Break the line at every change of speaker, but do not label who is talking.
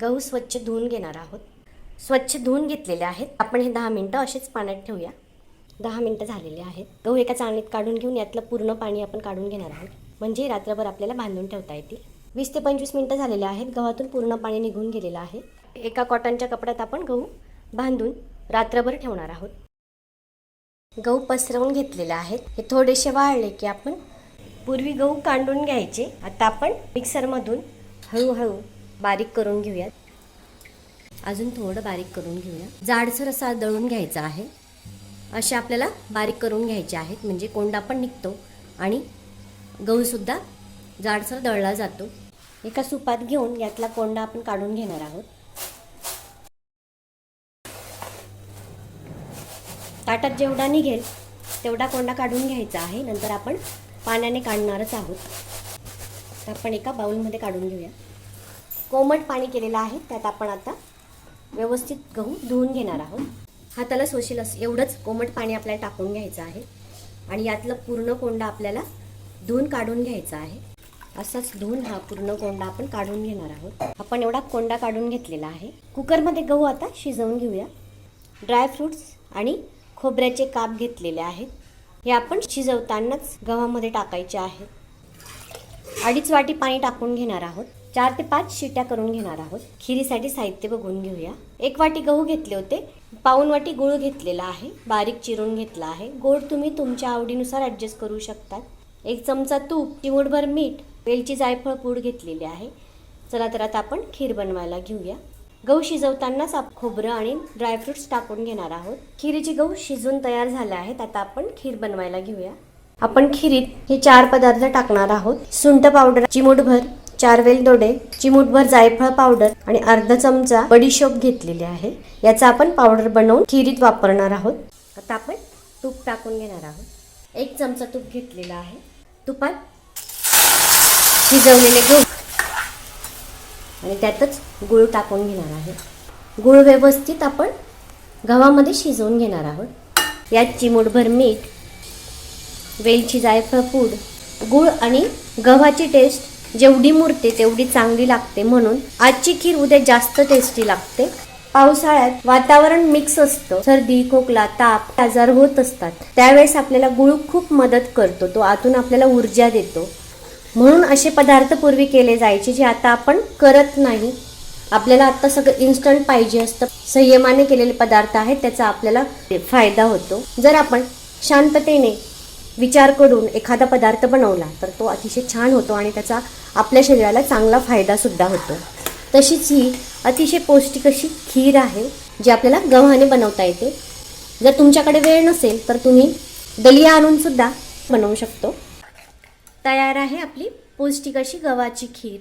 गहू स्वच्छ धुवून घेणार आहोत. स्वच्छ धुवून घेतलेले आहेत. आपण हे दहा मिनटं असेच पाण्यात ठेवूया. दहा मिनटं झालेले आहेत. गहू एका चाळणीत काढून घेऊन यातलं पूर्ण पाणी आपण काढून घेणार आहोत. म्हणजे रात्रभर आपल्याला बांधून ठेवता येतील. वीस ते पंचवीस मिनटं झालेले आहेत. गव्हातून पूर्ण पाणी निघून गेलेलं आहे. एका कॉटनच्या कपड्यात आपण गहू बांधून रात्रभर ठेवणार आहोत. गहू पसरवून घेतलेले आहेत. हे थोडेसे वाळले की आपण पूर्वी गहू कांडून घ्यायचे. आता आपण मिक्सरमधून हळूहळू बारीक करून घेऊयात. अजून थोडं बारीक करून घेऊया. जाडसर असा दळून घ्यायचा आहे. असे आपल्याला बारीक करून घ्यायचे आहेत. म्हणजे कोंडा पण निघतो आणि गहूसुद्धा जाडसर दळला जातो. एका सुपात घेऊन यातला कोंडा आपण काढून घेणार आहोत. ताटात जेवढा निघेल तेवढा कोंडा काढून घ्यायचा आहे. नंतर आपण पाण्याने काढणारच आहोत. तर आपण एका बाऊलमध्ये काढून घेऊया. कोमट पाणी केलेलं आहे त्यात आपण आता व्यवस्थित गहू धुवून घेणार आहोत. हाताला सोशील असं एवढंच कोमट पाणी आपल्याला टाकून घ्यायचं आहे आणि यातलं पूर्ण कोंडा आपल्याला धुवून काढून घ्यायचा आहे. असाच धुवून हा पूर्ण कोंडा आपण काढून घेणार आहोत. आपण एवढा कोंडा काढून घेतलेला आहे. कुकरमध्ये गहू आता शिजवून घेऊया. ड्रायफ्रूट्स आणि खोबऱ्याचे काप घेतलेले आहेत. हे आपण शिजवतानाच गव्हामध्ये टाकायचे आहे. अडीच वाटी पाणी टाकून घेणार आहोत. चार ते पाच शिट्या करून घेणार आहोत. खिरीसाठी साहित्य बघून घेऊया. एक वाटी गहू घेतले होते. पाऊन वाटी गूळ घेतलेला आहे. बारीक चिरून घेतला आहे. गोड तुम्ही तुमच्या आवडीनुसार ॲडजस्ट करू शकतात. एक चमचा तूप चिमूटभर मीठ वेलची जायफळ पूड घेतलेली आहे. चला तर आता आपण खीर बनवायला घेऊया. गहू शिजवतानाच आप खोबरं आणि ड्रायफ्रुट्स टाकून घेणार आहोत. खिरीचे गहू शिजून तयार झाले आहेत. आता आपण खीर बनवायला घेऊया. आपण खिरीत हे चार पदार्थ टाकणार आहोत. सुंठ पावडर चिमूटभर चार वेलदोडे चिमूटभर जायफळ पावडर आणि अर्धा चमचा बडीशोप घेतलेली आहे. याचा आपण पावडर बनवून खिरीत वापरणार आहोत. आता आपण तूप टाकून घेणार आहोत. एक चमचा तूप घेतलेला आहे. तुपात शिजवलेले गहू आणि त्यातच गूळ टाकून घेणार आहे. गूळ व्यवस्थित आपण गव्हामध्ये शिजवून घेणार आहोत. यात चिमूटभर मीठ वेलची जायफळ पूड गूळ आणि गव्हाची टेस्ट जेवढी मुरते तेवढी चांगली लागते म्हणून आजची खीर उद्या जास्त टेस्टी लागते. पावसाळ्यात वातावरण मिक्स असतं. सर्दी खोकला ताप आजार होत असतात. त्यावेळेस आपल्याला गुळ खूप मदत करतो. तो आतून आपल्याला ऊर्जा देतो. म्हणून असे पदार्थ पूर्वी केले जायचे जे आता आपण करत नाही. आपल्याला आता सगळं इन्स्टंट पाहिजे असतं. संयमाने केलेले पदार्थ आहेत. त्याचा आपल्याला फायदा होतो. जर आपण शांततेने विचार करून एखादा पदार्थ बनवला तर तो अतिशय छान होतो आणि त्याचा आपल्या शरीराला चांगला फायदासुद्धा होतो. तशीच ही अतिशय पौष्टिक अशी खीर आहे जी आपल्याला गव्हाने बनवता येते. जर तुमच्याकडे वेळ नसेल तर तुम्ही दलिया आणूनसुद्धा बनवू शकतो. तयार आहे आपली पौष्टिक अशी गव्हाची खीर.